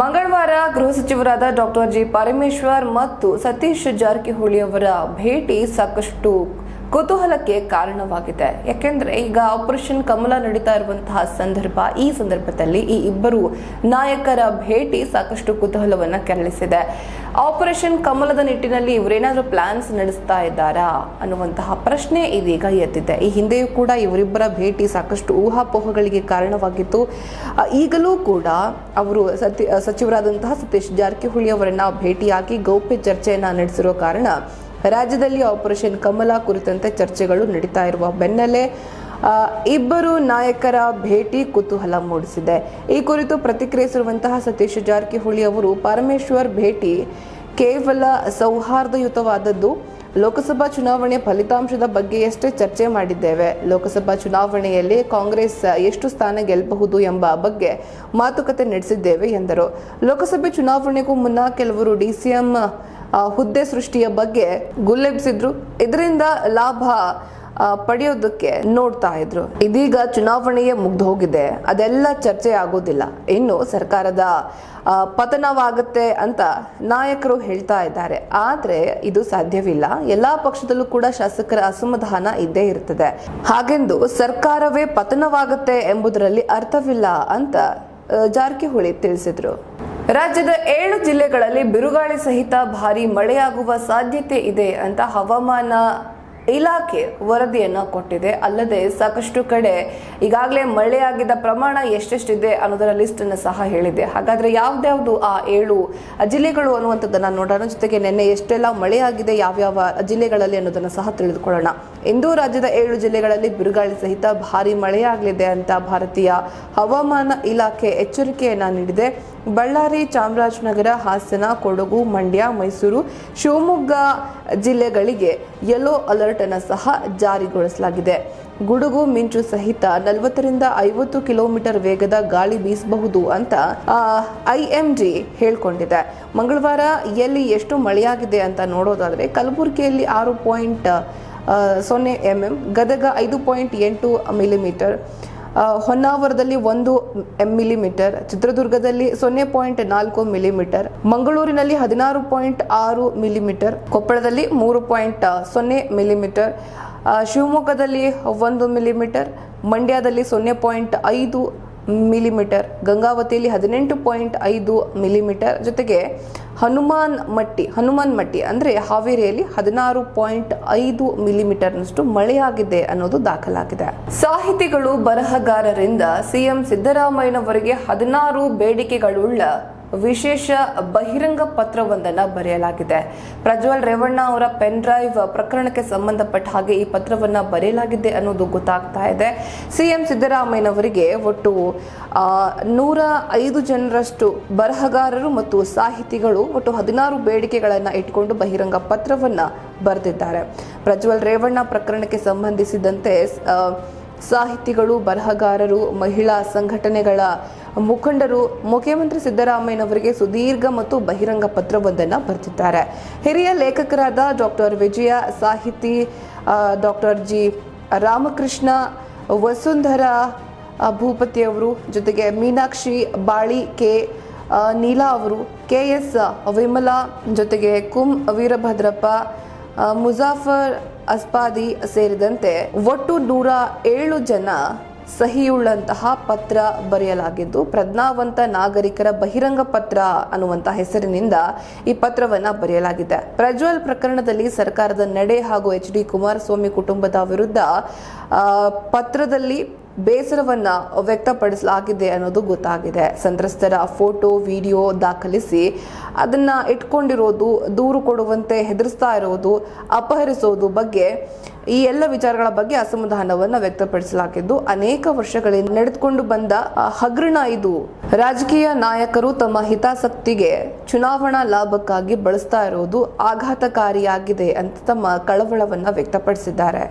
ಮಂಗಳವಾರ ಗೃಹ ಸಚಿವರಾದ ಡಾಕ್ಟರ್ ಜಿ ಪರಮೇಶ್ವರ್ ಮತ್ತು ಸತೀಶ್ ಜಾರಕಿಹೊಳಿ ಅವರ ಭೇಟಿ ಸಾಕಷ್ಟು ಕುತೂಹಲಕ್ಕೆ ಕಾರಣವಾಗಿದೆ. ಯಾಕೆಂದ್ರೆ ಈಗ ಆಪರೇಷನ್ ಕಮಲ ನಡೀತಾ ಇರುವಂತಹ ಸಂದರ್ಭ, ಈ ಸಂದರ್ಭದಲ್ಲಿ ಈ ಇಬ್ಬರು ನಾಯಕರ ಭೇಟಿ ಸಾಕಷ್ಟು ಕುತೂಹಲವನ್ನ ಕೆರಳಿಸಿದೆ. ಆಪರೇಷನ್ ಕಮಲದ ನಿಟ್ಟಿನಲ್ಲಿ ಇವರೇನಾದ್ರೂ ಪ್ಲಾನ್ಸ್ ನಡೆಸ್ತಾ ಇದ್ದಾರಾ ಅನ್ನುವಂತಹ ಪ್ರಶ್ನೆ ಇದೀಗ ಎದ್ದಿದೆ. ಈ ಹಿಂದೆಯೂ ಕೂಡ ಇವರಿಬ್ಬರ ಭೇಟಿ ಸಾಕಷ್ಟು ಊಹಾಪೋಹಗಳಿಗೆ ಕಾರಣವಾಗಿತ್ತು. ಈಗಲೂ ಕೂಡ ಅವರು ಸತಿ ಸಚಿವರಾದಂತಹ ಸತೀಶ್ ಜಾರಕಿಹೊಳಿ ಅವರನ್ನ ಭೇಟಿಯಾಗಿ ಗೌಪ್ಯ ಚರ್ಚೆಯನ್ನ ನಡೆಸಿರೋ ಕಾರಣ ರಾಜ್ಯದಲ್ಲಿ ಆಪರೇಷನ್ ಕಮಲ ಕುರಿತಂತೆ ಚರ್ಚೆಗಳು ನಡೀತಾ ಇರುವ ಬೆನ್ನಲ್ಲೇ ಇಬ್ಬರು ನಾಯಕರ ಭೇಟಿ ಕುತೂಹಲ ಮೂಡಿಸಿದೆ. ಈ ಕುರಿತು ಪ್ರತಿಕ್ರಿಯಿಸಿರುವಂತಹ ಸತೀಶ್ ಜಾರಕಿಹೊಳಿ ಅವರು, ಪರಮೇಶ್ವರ್ ಭೇಟಿ ಕೇವಲ ಸೌಹಾರ್ದಯುತವಾದದ್ದು. ಲೋಕಸಭಾ ಚುನಾವಣೆ ಫಲಿತಾಂಶದ ಬಗ್ಗೆಯಷ್ಟೇ ಚರ್ಚೆ ಮಾಡಿದ್ದೇವೆ. ಲೋಕಸಭಾ ಚುನಾವಣೆಯಲ್ಲಿ ಕಾಂಗ್ರೆಸ್ ಎಷ್ಟು ಸ್ಥಾನ ಗೆಲ್ಲಬಹುದು ಎಂಬ ಬಗ್ಗೆ ಮಾತುಕತೆ ನಡೆಸಿದ್ದೇವೆ ಎಂದರು. ಲೋಕಸಭೆ ಚುನಾವಣೆಗೂ ಮುನ್ನ ಕೆಲವರು ಡಿಸಿಎಂ ಹುದ್ದೆ ಸೃಷ್ಟಿಯ ಬಗ್ಗೆ ಗುಲ್ಲೆಬ್ಸಿದ್ರು. ಇದರಿಂದ ಲಾಭ ಪಡೆಯೋದಕ್ಕೆ ನೋಡ್ತಾ ಇದ್ರು. ಇದೀಗ ಚುನಾವಣೆಯೇ ಮುಗ್ದು ಹೋಗಿದೆ. ಅದೆಲ್ಲ ಚರ್ಚೆ ಆಗೋದಿಲ್ಲ. ಇನ್ನು ಸರ್ಕಾರದ ಪತನವಾಗುತ್ತೆ ಅಂತ ನಾಯಕರು ಹೇಳ್ತಾ ಇದ್ದಾರೆ. ಆದ್ರೆ ಇದು ಸಾಧ್ಯವಿಲ್ಲ. ಎಲ್ಲಾ ಪಕ್ಷದಲ್ಲೂ ಕೂಡ ಶಾಸಕರ ಅಸಮಾಧಾನ ಇದ್ದೇ ಇರ್ತದೆ. ಹಾಗೆಂದು ಸರ್ಕಾರವೇ ಪತನವಾಗುತ್ತೆ ಎಂಬುದರಲ್ಲಿ ಅರ್ಥವಿಲ್ಲ ಅಂತ ಜಾರಕಿಹೊಳಿ ತಿಳಿಸಿದ್ರು. ರಾಜ್ಯದ ಏಳು ಜಿಲ್ಲೆಗಳಲ್ಲಿ ಬಿರುಗಾಳಿ ಸಹಿತ ಭಾರಿ ಮಳೆಯಾಗುವ ಸಾಧ್ಯತೆ ಇದೆ ಅಂತ ಹವಾಮಾನ ಇಲಾಖೆ ವರದಿಯನ್ನ ಕೊಟ್ಟಿದೆ. ಅಲ್ಲದೆ ಸಾಕಷ್ಟು ಕಡೆ ಈಗಾಗಲೇ ಮಳೆಯಾಗಿದ್ದ ಪ್ರಮಾಣ ಎಷ್ಟೆಷ್ಟಿದೆ ಅನ್ನೋದರ ಲಿಸ್ಟ್ ಅನ್ನು ಸಹ ಹೇಳಿದೆ. ಹಾಗಾದ್ರೆ ಯಾವ್ದ್ಯಾವ್ದು ಆ ಏಳು ಜಿಲ್ಲೆಗಳು ಅನ್ನುವಂಥದ್ದನ್ನ ನೋಡೋಣ. ಜೊತೆಗೆ ನಿನ್ನೆ ಎಷ್ಟೆಲ್ಲ ಮಳೆಯಾಗಿದೆ, ಯಾವ್ಯಾವ ಜಿಲ್ಲೆಗಳಲ್ಲಿ ಅನ್ನೋದನ್ನ ಸಹ ತಿಳಿದುಕೊಳ್ಳೋಣ. ಇಂದು ರಾಜ್ಯದ ಏಳು ಜಿಲ್ಲೆಗಳಲ್ಲಿ ಬಿರುಗಾಳಿ ಸಹಿತ ಭಾರಿ ಮಳೆಯಾಗಲಿದೆ ಅಂತ ಭಾರತೀಯ ಹವಾಮಾನ ಇಲಾಖೆ ಎಚ್ಚರಿಕೆಯನ್ನ ನೀಡಿದೆ. ಬಳ್ಳಾರಿ ಚಾಮರಾಜನಗರ, ಹಾಸನ, ಕೊಡಗು, ಮಂಡ್ಯ, ಮೈಸೂರು, ಶಿವಮೊಗ್ಗ ಜಿಲ್ಲೆಗಳಿಗೆ ಯೆಲ್ಲೋ ಅಲರ್ಟ್ ಅನ್ನು ಸಹ ಜಾರಿಗೊಳಿಸಲಾಗಿದೆ. ಗುಡುಗು, ಮಿಂಚು ಸಹಿತ ನಲವತ್ತರಿಂದ ಐವತ್ತು ಕಿಲೋಮೀಟರ್ ವೇಗದ ಗಾಳಿ ಬೀಸಬಹುದು ಅಂತ ಐಎಂಡಿ ಹೇಳ್ಕೊಂಡಿದೆ. ಮಂಗಳವಾರ ಎಲ್ಲಿ ಎಷ್ಟು ಮಳೆಯಾಗಿದೆ ಅಂತ ನೋಡೋದಾದ್ರೆ ಕಲಬುರಗಿಯಲ್ಲಿ ಆರು ಪಾಯಿಂಟ್ ಸೊನ್ನೆ ಎಂ ಎಂ ಗದಗ ಐದು ಪಾಯಿಂಟ್ ಎಂಟು ಮಿಲಿಮೀಟರ್ ಹೊನ್ನಾವರದಲ್ಲಿ ಒಂದು ಮಿಲಿಮೀಟರ್, ಚಿತ್ರದುರ್ಗದಲ್ಲಿ ಸೊನ್ನೆ ಪಾಯಿಂಟ್ ನಾಲ್ಕು ಮಿಲಿಮೀಟರ್, ಮಂಗಳೂರಿನಲ್ಲಿ ಹದಿನಾರು ಪಾಯಿಂಟ್ ಆರು ಮಿಲಿಮೀಟರ್, ಕೊಪ್ಪಳದಲ್ಲಿ ಮೂರು ಪಾಯಿಂಟ್ ಸೊನ್ನೆ ಮಿಲಿಮೀಟರ್ ಶಿವಮೊಗ್ಗದಲ್ಲಿ ಒಂದು ಮಿಲಿಮೀಟರ್, ಮಂಡ್ಯದಲ್ಲಿ ಸೊನ್ನೆ ಪಾಯಿಂಟ್ ಐದು ಮಿಲಿಮೀಟರ್. ಗಂಗಾವತಿಯಲ್ಲಿ ಹದಿನೆಂಟು ಪಾಯಿಂಟ್ ಐದು ಮಿಲಿಮೀಟರ್. ಜೊತೆಗೆ ಹನುಮಾನ್ ಮಟ್ಟಿ ಹನುಮಾನ್ ಮಟ್ಟಿ ಅಂದರೆ ಹಾವೇರಿಯಲ್ಲಿ ಹದಿನಾರು ಪಾಯಿಂಟ್ ಐದು ಮಿಲಿಮೀಟರ್ನಷ್ಟು ಮಳೆಯಾಗಿದೆ ಅನ್ನೋದು ದಾಖಲಾಗಿದೆ. ಸಾಹಿತಿಗಳು ಬರಹಗಾರರಿಂದ ಸಿಎಂ ಸಿದ್ದರಾಮಯ್ಯನವರಿಗೆ ಹದಿನಾರು ಬೇಡಿಕೆಗಳುಳ್ಳ ವಿಶೇಷ ಬಹಿರಂಗ ಪತ್ರವೊಂದನ್ನ ಬರೆಯಲಾಗಿದೆ. ಪ್ರಜ್ವಲ್ ರೇವಣ್ಣ ಅವರ ಪೆನ್ ಡ್ರೈವ್ ಪ್ರಕರಣಕ್ಕೆ ಸಂಬಂಧಪಟ್ಟ ಹಾಗೆ ಈ ಪತ್ರವನ್ನ ಬರೆಯಲಾಗಿದೆ ಅನ್ನೋದು ಗೊತ್ತಾಗ್ತಾ ಇದೆ. ಸಿಎಂ ಸಿದ್ದರಾಮಯ್ಯನವರಿಗೆ ಒಟ್ಟು ನೂರ ಐದು ಜನರಷ್ಟು ಬರಹಗಾರರು ಮತ್ತು ಸಾಹಿತಿಗಳು ಒಟ್ಟು ಹದಿನಾರು ಬೇಡಿಕೆಗಳನ್ನು ಇಟ್ಕೊಂಡು ಬಹಿರಂಗ ಪತ್ರವನ್ನ ಬರೆದಿದ್ದಾರೆ. ಪ್ರಜ್ವಲ್ ರೇವಣ್ಣ ಪ್ರಕರಣಕ್ಕೆ ಸಂಬಂಧಿಸಿದಂತೆ ಸಾಹಿತಿಗಳು, ಬರಹಗಾರರು, ಮಹಿಳಾ ಸಂಘಟನೆಗಳ ಮುಖಂಡರು ಮುಖ್ಯಮಂತ್ರಿ ಸಿದ್ದರಾಮಯ್ಯನವರಿಗೆ ಸುದೀರ್ಘ ಮತ್ತು ಬಹಿರಂಗ ಪತ್ರವೊಂದನ್ನು ಬರೆದಿದ್ದಾರೆ. ಹಿರಿಯ ಲೇಖಕರಾದ ಡಾಕ್ಟರ್ ವಿಜಯ ಸಾಹಿತಿ ಡಾಕ್ಟರ್ ಜಿ ರಾಮಕೃಷ್ಣ, ವಸುಂಧರ ಭೂಪತಿಯವರು ಜೊತೆಗೆ ಮೀನಾಕ್ಷಿ ಬಾಳಿ, ಕೆ ನೀಲಾ ಅವರು, ಕೆ ಎಸ್ ವಿಮಲಾ ಜೊತೆಗೆ ಕುಂ ವೀರಭದ್ರಪ್ಪ ಮುಜಾಫರ್ ಅಸ್ಪಾದಿ ಸೇರಿದಂತೆ ಒಟ್ಟು ನೂರ ಏಳು ಜನ ಸಹಿಯುಳ್ಳಂತಹ ಪತ್ರ ಬರೆಯಲಾಗಿದ್ದು, ಪ್ರಜ್ಞಾವಂತ ನಾಗರಿಕರ ಬಹಿರಂಗ ಪತ್ರ ಅನ್ನುವಂತ ಹೆಸರಿನಿಂದ ಈ ಪತ್ರವನ್ನ ಬರೆಯಲಾಗಿದೆ. ಪ್ರಜ್ವಲ್ ಪ್ರಕರಣದಲ್ಲಿ ಸರ್ಕಾರದ ನಡೆ ಹಾಗೂ ಎಚ್ ಡಿ ಕುಮಾರಸ್ವಾಮಿ ಕುಟುಂಬದ ವಿರುದ್ಧ ಪತ್ರದಲ್ಲಿ ಬೇಸರವನ್ನ ವ್ಯಕ್ತಪಡಿಸಲಾಗಿದೆ ಅನ್ನೋದು ಗೊತ್ತಾಗಿದೆ. ಸಂತ್ರಸ್ತರ ಫೋಟೋ, ವಿಡಿಯೋ ದಾಖಲಿಸಿ ಅದನ್ನ ಇಟ್ಕೊಂಡಿರೋದು, ದೂರು ಕೊಡುವಂತೆ ಹೆದರಿಸ್ತಾ ಇರೋದು, ಅಪಹರಿಸೋದು ಬಗ್ಗೆ ಈ ಎಲ್ಲ ವಿಚಾರಗಳ ಬಗ್ಗೆ ಅಸಮಾಧಾನವನ್ನ ವ್ಯಕ್ತಪಡಿಸಲಾಗಿದ್ದು, ಅನೇಕ ವರ್ಷಗಳಿಂದ ನಡೆದುಕೊಂಡು ಬಂದ ಹಗರಣ ಇದು. ರಾಜಕೀಯ ನಾಯಕರು ತಮ್ಮ ಹಿತಾಸಕ್ತಿಗೆ ಚುನಾವಣಾ ಲಾಭಕ್ಕಾಗಿ ಬಳಸ್ತಾ ಇರೋದು ಆಘಾತಕಾರಿಯಾಗಿದೆ ಅಂತ ತಮ್ಮ ಕಳವಳವನ್ನ ವ್ಯಕ್ತಪಡಿಸಿದ್ದಾರೆ.